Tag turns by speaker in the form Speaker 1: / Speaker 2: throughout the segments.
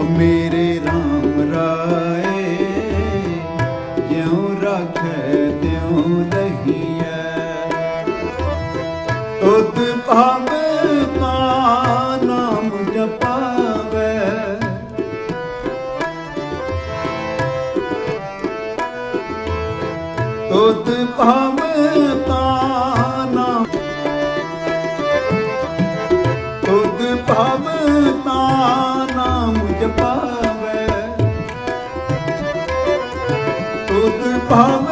Speaker 1: ਓ ਮੇਰੇ RAM ਰਾਏ ਜਿਉ ਰੱਖੈ ਤਿਉ ਦਹੀਐ ਤੁਧ ਭਾਵੇਂ ਕਾ ਨਾਮ ਤੁਧ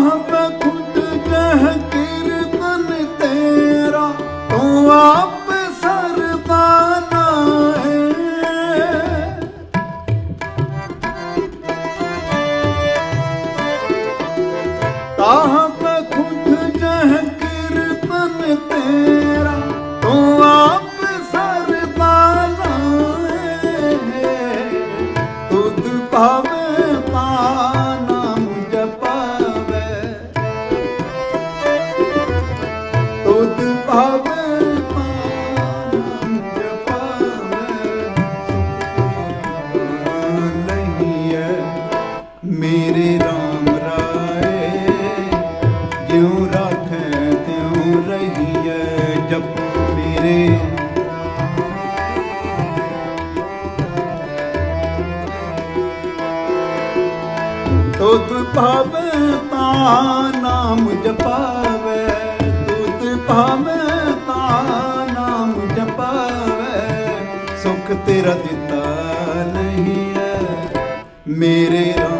Speaker 1: ਤਾਹ ਬਖੁਦ ਜਹ ਕੀਰਤਨ ਤੇਰਾ ਤੂੰ ਆਪ ਸਰਦਾਨਾ ਹੈ। ਤਾਹ ਬਖੁਦ ਜਹ ਕੀਰਤਨ ਤੇਰਾ ਤੁਧ ਭਾਵੇਂ ਤਾਂ ਨਾਮ ਜਪਾਵੇ ਤੁਧ ਭਾਵੇ ਤਾਂ ਨਾਮ ਜਪਾਵੇ, ਸੁਖ ਤੇਰਾ ਦਿੱਤਾ ਨਹੀਂ ਹੈ ਮੇਰੇ RAM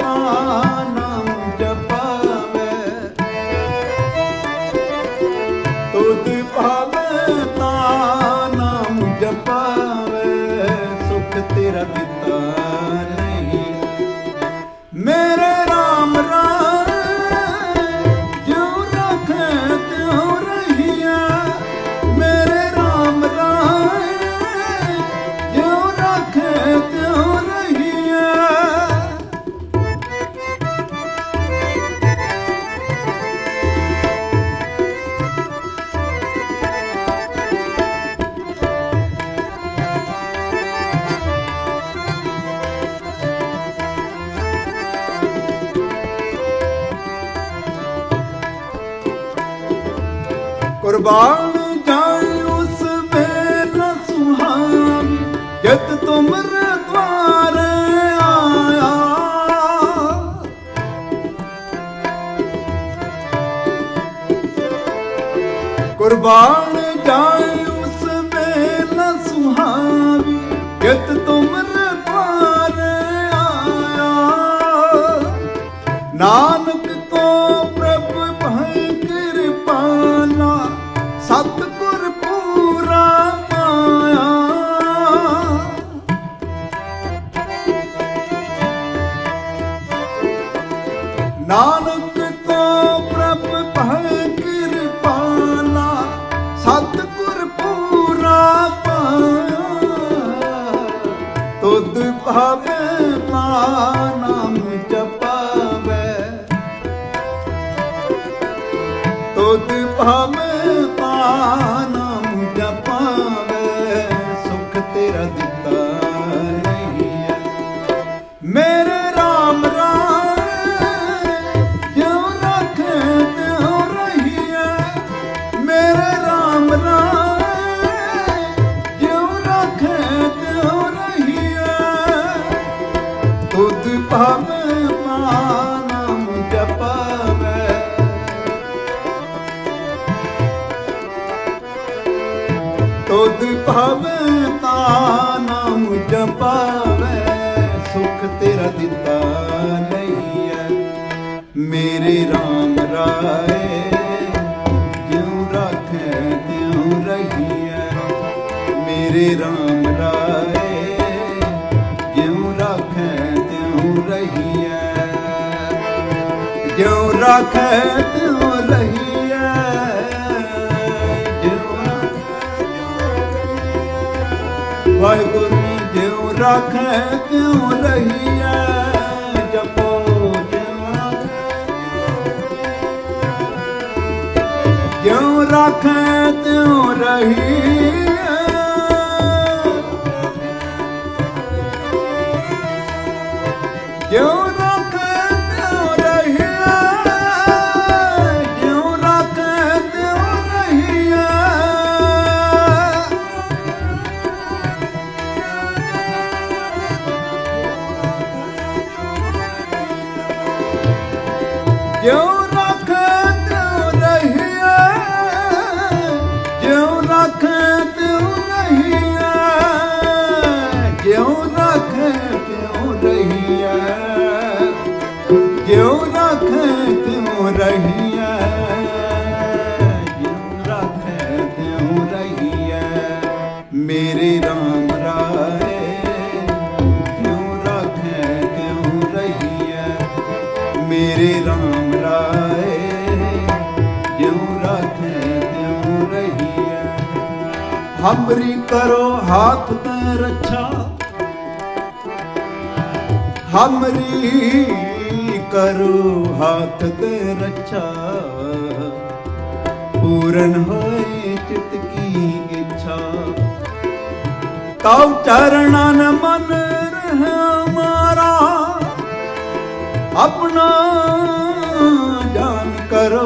Speaker 1: ਭਾਵੇ ਕੁਰਬਾਨ ਜਾਏ ਉਸ ਮੇਂ ਨ ਸੁਹਾਨ ਤੁਮ ਆਇਆ। ਕੁਰਬਾਨ ਜਾਏ ਉਸ ਮੇਂ ਨ ਸੁਹਾਵੀ ਜਦ ਤੁਮ ਆਇਆ। ਨਾ ਨਾਨਕ ਕੋ ਪ੍ਰਭ ਭੈ ਕਿਰਪਾਲਾ ਸਤਿਗੁਰ ਪੂਰਾ ਪਾਇਆ। ਤੁਧ ਭਾਵੇ ਨਾਮ ਜਪਾਵੇ। ਤੁਧ ਭਾਵੇ ਨਾਮ ਜਿਉ ਰੱਖੇ ਤਿਉ ਰਹੀਐ ਜਿਉ ਵਾਹਿਗੁਰੂ ਜਿਉ ਰੱਖੇ ਤਿਉ ਰਹੀਐ ਜਪੋ ਜਿਉ ਜਿਉ ਤਿਉ ਰਹੀਐ ਜਿਉ ਰੱਖੇ ਤਿਉ ਰਹੀਐ ਜਿਉ ਰੱਖੇ ਤਿਉ ਰਹੀਐ ਜਿਉ ਰੱਖੇ ਤਿਉ ਰਹੀਐ ਮੇਰੇ ਰਾਮ ਰਾਏ ਜਿਉ ਰੱਖੇ ਤਿਉ ਰਹੀਐ ਮੇਰੇ ਰਾਮ ਰਾਏ ਜਿਉ ਰੱਖ ਤਿਉ ਰਹੀਐ ਹਮਰੀ ਕਰੋ ਹਾਥ हमरी करो हाथ ते रक्षा पूरन होए चित की इच्छा ताऊ चरणन मन रह हमारा अपना जान करो